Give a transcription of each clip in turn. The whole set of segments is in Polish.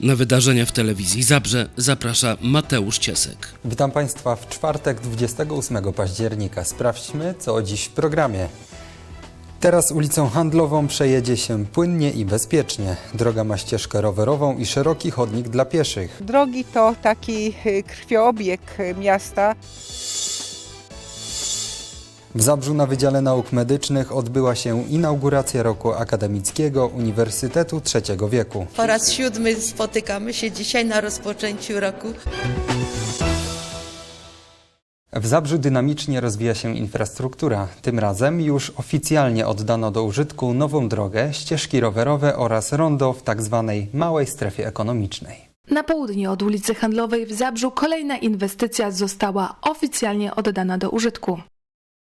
Na wydarzenia w telewizji Zabrze zaprasza Mateusz Ciesek. Witam Państwa w czwartek 28 października. Sprawdźmy, co dziś w programie. Teraz ulicą handlową przejedzie się płynnie i bezpiecznie. Droga ma ścieżkę rowerową i szeroki chodnik dla pieszych. Drogi to taki y, krwiobieg y, miasta. W Zabrzu na Wydziale Nauk Medycznych odbyła się inauguracja roku akademickiego Uniwersytetu Trzeciego Wieku. Po raz siódmy spotykamy się dzisiaj na rozpoczęciu roku. W Zabrzu dynamicznie rozwija się infrastruktura. Tym razem już oficjalnie oddano do użytku nową drogę, ścieżki rowerowe oraz rondo w tzw. małej strefie ekonomicznej. Na południe od ulicy Handlowej w Zabrzu kolejna inwestycja została oficjalnie oddana do użytku.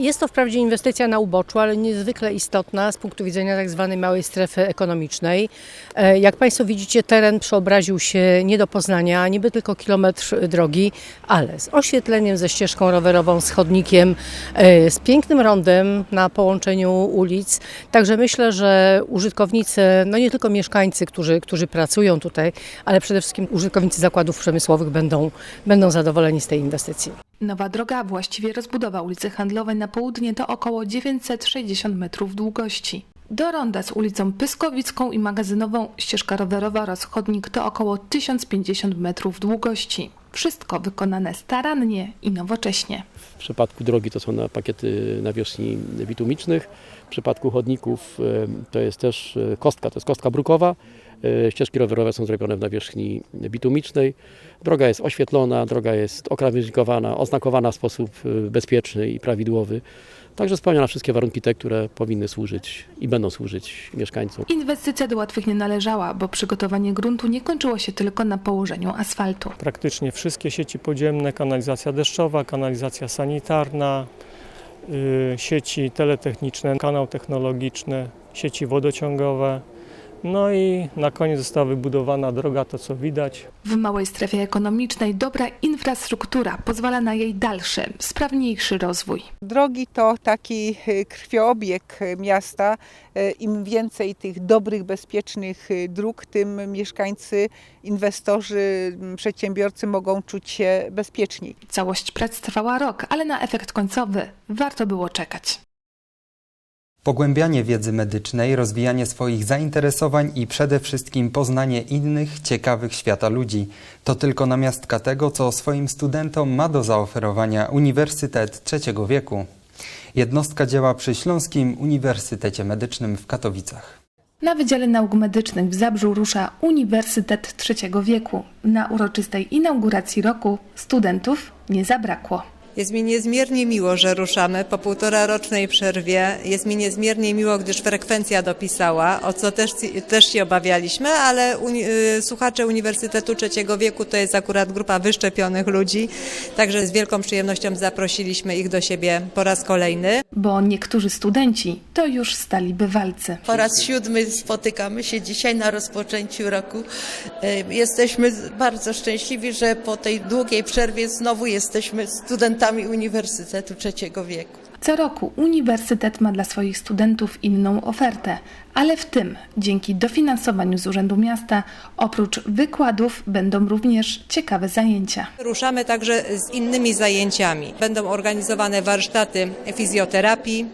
Jest to wprawdzie inwestycja na uboczu, ale niezwykle istotna z punktu widzenia tak zwanej małej strefy ekonomicznej. E, Jak Państwo widzicie, teren przeobraził się nie do poznania, niby tylko kilometr drogi, ale z oświetleniem, ze ścieżką rowerową, z chodnikiem, e, z pięknym rondem na połączeniu ulic. Także myślę, że użytkownicy, no nie tylko mieszkańcy, którzy, którzy pracują tutaj, ale przede wszystkim użytkownicy zakładów przemysłowych będą, będą zadowoleni z tej inwestycji. Nowa droga, właściwie rozbudowa ulicy Handlowej na południe to około 960 metrów długości. Do ronda z ulicą Pyskowicką i magazynową ścieżka rowerowa oraz chodnik to około 1050 metrów długości. Wszystko wykonane starannie i nowocześnie. W przypadku drogi to są na pakiety nawierzchni bitumicznych. W przypadku chodników e, to jest też e, kostka, to jest kostka brukowa. E, Ścieżki rowerowe są zrobione w nawierzchni bitumicznej. Droga jest oświetlona, droga jest okrawężnikowana, oznakowana w sposób e, bezpieczny i prawidłowy. Także spełnia wszystkie warunki te, które powinny służyć i będą służyć mieszkańcom. Inwestycja do łatwych nie należała, bo przygotowanie gruntu nie kończyło się tylko na położeniu asfaltu. praktycznie wszystkie sieci podziemne, kanalizacja deszczowa, kanalizacja sanitarna, y, sieci teletechniczne, kanał technologiczny, sieci wodociągowe. No i na koniec została wybudowana droga, to co widać. W małej strefie ekonomicznej dobra infrastruktura pozwala na jej dalszy, sprawniejszy rozwój. Drogi to taki y, krwiobieg y, miasta. Y, Im więcej tych dobrych, bezpiecznych y, dróg, tym mieszkańcy, inwestorzy, m, przedsiębiorcy mogą czuć się bezpieczniej. Całość prac trwała rok, ale na efekt końcowy warto było czekać. Pogłębianie wiedzy medycznej, rozwijanie swoich zainteresowań i przede wszystkim poznanie innych, ciekawych świata ludzi. To tylko namiastka tego, co swoim studentom ma do zaoferowania Uniwersytet Trzeciego Wieku. Jednostka działa przy Śląskim Uniwersytecie Medycznym w Katowicach. Na Wydziale Nauk Medycznych w Zabrzu rusza Uniwersytet Trzeciego Wieku. Na uroczystej inauguracji roku studentów nie zabrakło. Jest mi niezmiernie miło, że ruszamy po półtora rocznej przerwie. Jest mi niezmiernie miło, gdyż frekwencja dopisała, o co też, też się obawialiśmy, ale uni, y, słuchacze Uniwersytetu Trzeciego Wieku to jest akurat grupa wyszczepionych ludzi, także z wielką przyjemnością zaprosiliśmy ich do siebie po raz kolejny. Bo niektórzy studenci to już stali bywalcy. Po raz siódmy spotykamy się dzisiaj na rozpoczęciu roku. Y, Jesteśmy bardzo szczęśliwi, że po tej długiej przerwie znowu jesteśmy studentami Uniwersytetu Trzeciego Wieku. Co roku Uniwersytet ma dla swoich studentów inną ofertę, ale w tym, dzięki dofinansowaniu z Urzędu Miasta, oprócz wykładów będą również ciekawe zajęcia. Ruszamy także z innymi zajęciami. Będą organizowane warsztaty fizjoterapii,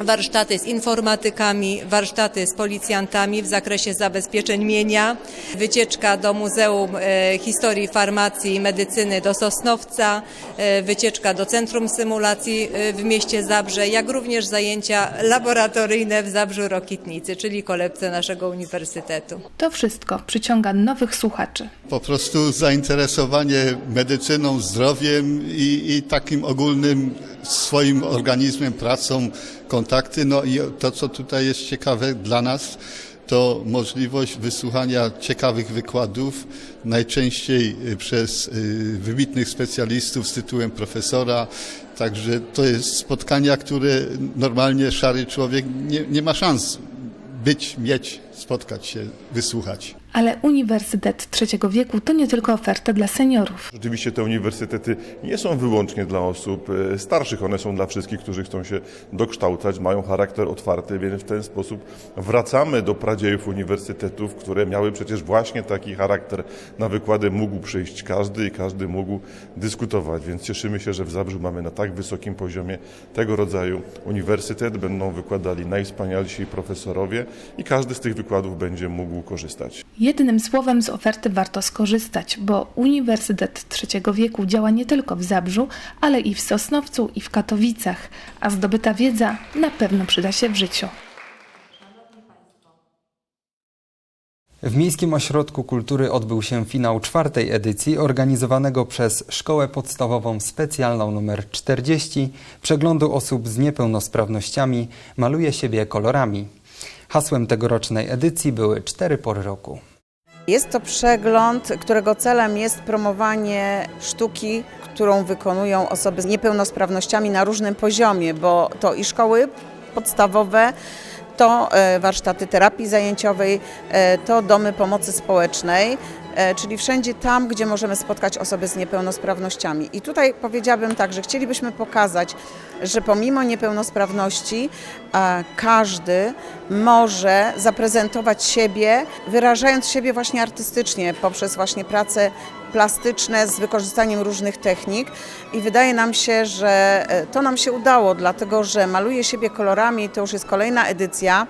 warsztaty z informatykami, warsztaty z policjantami w zakresie zabezpieczeń mienia, wycieczka do Muzeum e, Historii Farmacji i Medycyny do Sosnowca, e, wycieczka do Centrum Symulacji e, w mieście Zabrze, jak również zajęcia laboratoryjne w Zabrzu Rokitnicy, czyli kolebce naszego uniwersytetu. To wszystko przyciąga nowych słuchaczy. Po prostu zainteresowanie medycyną, zdrowiem i, i takim ogólnym swoim organizmem, pracą, kontakty. No i to, co tutaj jest ciekawe dla nas, to możliwość wysłuchania ciekawych wykładów, najczęściej y, przez y, wybitnych specjalistów z tytułem profesora. Także to jest spotkania, które normalnie szary człowiek nie, nie ma szans być, mieć, spotkać się, wysłuchać. Ale Uniwersytet Trzeciego Wieku to nie tylko oferta dla seniorów. Rzeczywiście te uniwersytety nie są wyłącznie dla osób e, starszych, one są dla wszystkich, którzy chcą się dokształcać, mają charakter otwarty, więc w ten sposób wracamy do pradziejów uniwersytetów, które miały przecież właśnie taki charakter. Na wykłady mógł przyjść każdy i każdy mógł dyskutować, więc cieszymy się, że w Zabrzu mamy na tak wysokim poziomie tego rodzaju uniwersytet. Będą wykładali najwspanialsi profesorowie i każdy z tych wykładów będzie mógł korzystać. Jednym słowem z oferty warto skorzystać, bo Uniwersytet Trzeciego Wieku działa nie tylko w Zabrzu, ale i w Sosnowcu i w Katowicach, a zdobyta wiedza na pewno przyda się w życiu. W Miejskim Ośrodku Kultury odbył się finał czwartej edycji organizowanego przez Szkołę Podstawową Specjalną nr 40 przeglądu osób z niepełnosprawnościami Maluje siebie kolorami. Hasłem tegorocznej edycji były cztery pory roku. Jest to przegląd, którego celem jest promowanie sztuki, którą wykonują osoby z niepełnosprawnościami na różnym poziomie, bo to i szkoły podstawowe, to e, warsztaty terapii zajęciowej, e, to domy pomocy społecznej, czyli wszędzie tam, gdzie możemy spotkać osoby z niepełnosprawnościami. I tutaj powiedziałabym tak, że chcielibyśmy pokazać, że pomimo niepełnosprawności e, każdy może zaprezentować siebie, wyrażając siebie właśnie artystycznie poprzez właśnie prace plastyczne z wykorzystaniem różnych technik i wydaje nam się, że e, to nam się udało, dlatego że maluje siebie kolorami, to już jest kolejna edycja.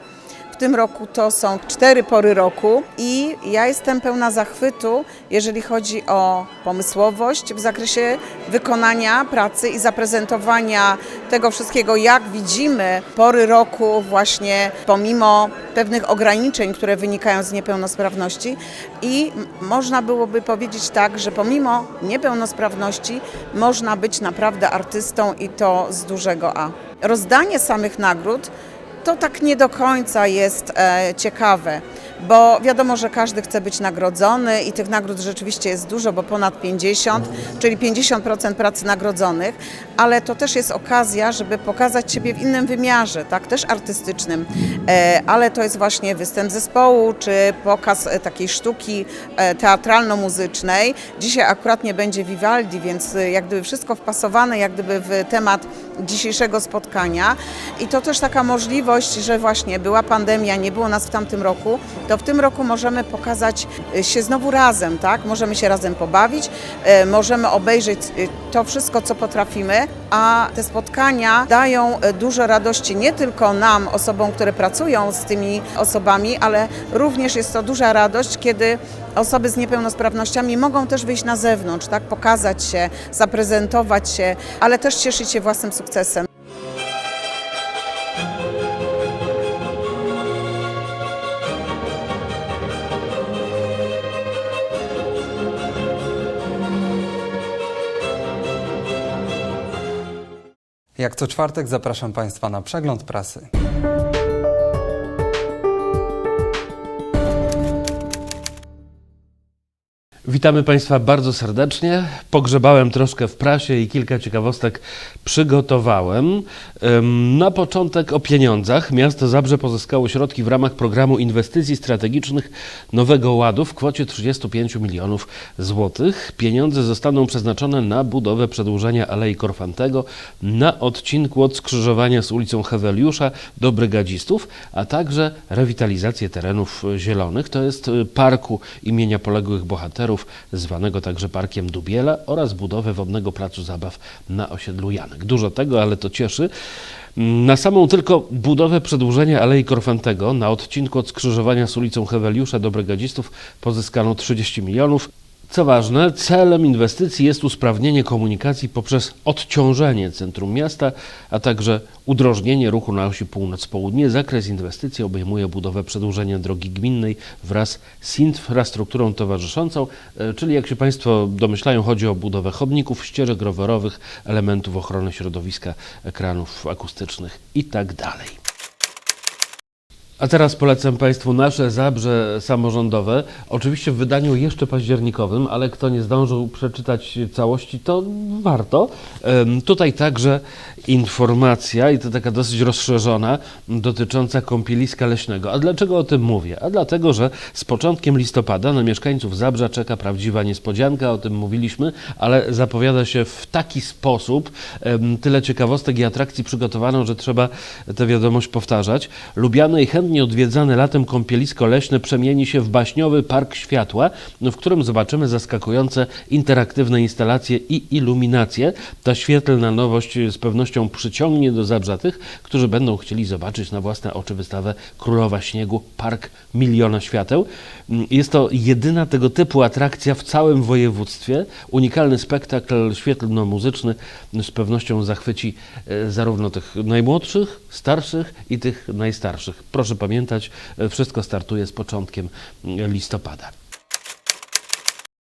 W tym roku to są cztery pory roku i ja jestem pełna zachwytu, jeżeli chodzi o pomysłowość w zakresie wykonania pracy i zaprezentowania tego wszystkiego, jak widzimy pory roku właśnie pomimo pewnych ograniczeń, które wynikają z niepełnosprawności i można byłoby powiedzieć tak, że pomimo niepełnosprawności można być naprawdę artystą i to z dużego A. Rozdanie samych nagród to tak nie do końca jest e, ciekawe, bo wiadomo, że każdy chce być nagrodzony i tych nagród rzeczywiście jest dużo, bo ponad 50, czyli 50% pracy nagrodzonych, ale to też jest okazja, żeby pokazać siebie w innym wymiarze, tak, też artystycznym, e, ale to jest właśnie występ zespołu, czy pokaz e, takiej sztuki teatralno-muzycznej. Dzisiaj akurat nie będzie Vivaldi, więc jak gdyby wszystko wpasowane, jak gdyby w temat dzisiejszego spotkania i to też taka możliwość, że właśnie była pandemia, nie było nas w tamtym roku, to w tym roku możemy pokazać e, się znowu razem, tak? Możemy się razem pobawić, e, możemy obejrzeć e, to wszystko, co potrafimy, a te spotkania dają dużo radości nie tylko nam, osobom, które pracują z tymi osobami, ale również jest to duża radość, kiedy osoby z niepełnosprawnościami mogą też wyjść na zewnątrz, tak? Pokazać się, zaprezentować się, ale też cieszyć się własnym sukcesem. Jak co czwartek zapraszam Państwa na przegląd prasy. Witamy Państwa bardzo serdecznie. Pogrzebałem troszkę w prasie i kilka ciekawostek przygotowałem. Na początek o pieniądzach. Miasto Zabrze pozyskało środki w ramach programu inwestycji strategicznych Nowego Ładu w kwocie 35 milionów złotych. Pieniądze zostaną przeznaczone na budowę przedłużenia Alei Korfantego na odcinku od skrzyżowania z ulicą Heweliusza do Brygadzistów, a także rewitalizację terenów zielonych, to jest y, parku imienia poległych bohaterów, zwanego także Parkiem Dubiela oraz budowę wodnego placu zabaw na osiedlu Janek. Dużo tego, ale to cieszy. Na samą tylko budowę przedłużenia Alei Korfantego na odcinku od skrzyżowania z ulicą Heweliusza do Brygadzistów pozyskano 30 milionów. Co ważne, celem inwestycji jest usprawnienie komunikacji poprzez odciążenie centrum miasta, a także udrożnienie ruchu na osi północ-południe. Zakres inwestycji obejmuje budowę przedłużenia drogi gminnej wraz z infrastrukturą towarzyszącą, e, czyli jak się Państwo domyślają, chodzi o budowę chodników, ścieżek rowerowych, elementów ochrony środowiska, ekranów akustycznych itd. A teraz polecam Państwu nasze Zabrze samorządowe. Oczywiście w wydaniu jeszcze październikowym, ale kto nie zdążył przeczytać całości, to warto. Tutaj także informacja, i to taka dosyć rozszerzona, dotycząca kąpieliska leśnego. A dlaczego o tym mówię? A dlatego, że z początkiem listopada na mieszkańców Zabrza czeka prawdziwa niespodzianka, o tym mówiliśmy, ale zapowiada się w taki sposób, tyle ciekawostek i atrakcji przygotowano, że trzeba tę wiadomość powtarzać. Lubiane i chętnie odwiedzane latem kąpielisko leśne przemieni się w baśniowy park światła, w którym zobaczymy zaskakujące interaktywne instalacje i iluminacje. Ta świetlna nowość z pewnością przyciągnie do Zabrza tych, którzy będą chcieli zobaczyć na własne oczy wystawę Królowa Śniegu, Park Miliona Świateł. Jest to jedyna tego typu atrakcja w całym województwie. Unikalny spektakl świetlno-muzyczny z pewnością zachwyci e, zarówno tych najmłodszych, starszych i tych najstarszych. Proszę pamiętać, e, wszystko startuje z początkiem listopada.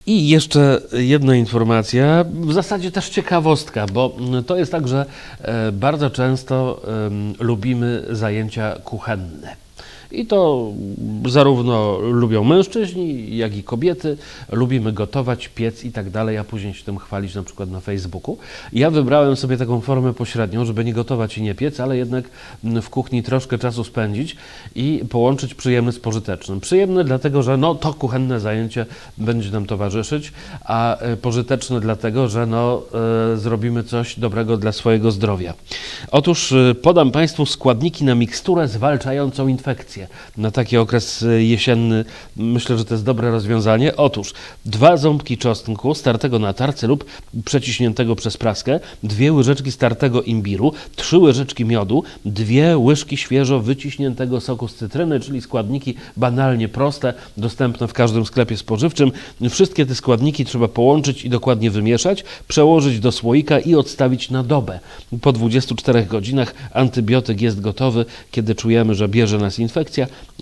I jeszcze jedna informacja, w zasadzie też ciekawostka, bo to jest tak, że e, bardzo często lubimy zajęcia kuchenne. I to zarówno lubią mężczyźni, jak i kobiety. Lubimy gotować, piec i tak dalej, a później się tym chwalić na przykład na Facebooku. Ja wybrałem sobie taką formę pośrednią, żeby nie gotować i nie piec, ale jednak mm, w kuchni troszkę czasu spędzić i połączyć przyjemne z pożytecznym. Przyjemne dlatego, że no, to kuchenne zajęcie będzie nam towarzyszyć, a e, pożyteczne dlatego, że no, e, zrobimy coś dobrego dla swojego zdrowia. Otóż e, podam Państwu składniki na miksturę zwalczającą infekcję. Na taki okres e, jesienny myślę, że to jest dobre rozwiązanie. Otóż dwa ząbki czosnku startego na tarce lub przeciśniętego przez praskę, dwie łyżeczki startego imbiru, trzy łyżeczki miodu, dwie łyżki świeżo wyciśniętego soku z cytryny, czyli składniki banalnie proste, dostępne w każdym sklepie spożywczym. Wszystkie te składniki trzeba połączyć i dokładnie wymieszać, przełożyć do słoika i odstawić na dobę. Po 24 godzinach antybiotyk jest gotowy. Kiedy czujemy, że bierze nas infekcja,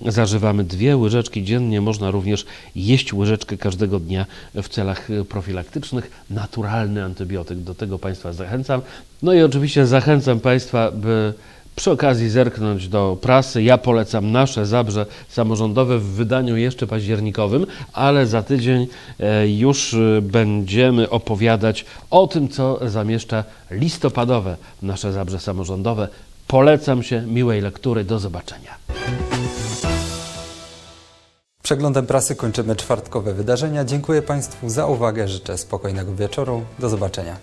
zażywamy dwie łyżeczki dziennie. Można również jeść łyżeczkę każdego dnia w celach e, profilaktycznych. Naturalny antybiotyk. Do tego Państwa zachęcam. No i oczywiście zachęcam Państwa, by przy okazji zerknąć do prasy. Ja polecam nasze Zabrze samorządowe w wydaniu jeszcze październikowym, ale za tydzień e, już e, będziemy opowiadać o tym, co zamieszcza listopadowe nasze Zabrze samorządowe. Polecam się, miłej lektury, do zobaczenia. Przeglądem prasy kończymy czwartkowe wydarzenia. Dziękuję Państwu za uwagę, życzę spokojnego wieczoru. Do zobaczenia.